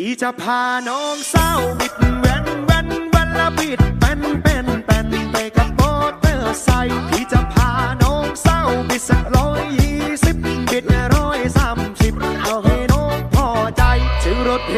พี่จะพาน้องเศร้าบิดแว่นแว่นแวนละบิดเป็นเป็นเป็นไปกับโบเตอร์ไซค์พี่จะพาน้องเศร้าบิดสักร้อยยี่สิบบิดร้อยสามสิบเอาให้น้องพอใจถึงรถเพ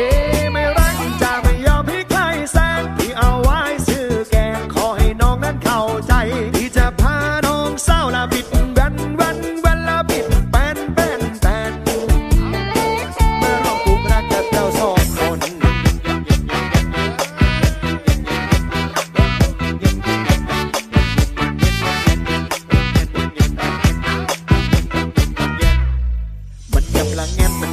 kailangan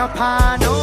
upon. Oh.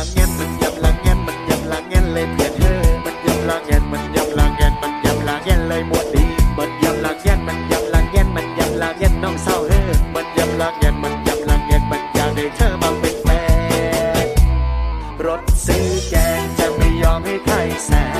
ลังเงี้ยมันยำลังเงี้ยมันยำลังเงี้ยเลยเพื่อเฮ้มันยำลังเงี้ยมันยำลังเงี้ยมันยำลังเงี้ยเลยหมดดีมันยำลังเงี้ยมันยำลังเงี้ยมันยำลังเงี้ยน้องเศร้เฮ้มันยำลังเงี้ยมันยำลังเงี้ยมันยากได้เธอมาเป็นแฟนรถซื้อแกงจะไม่ยอมให้ใครแซง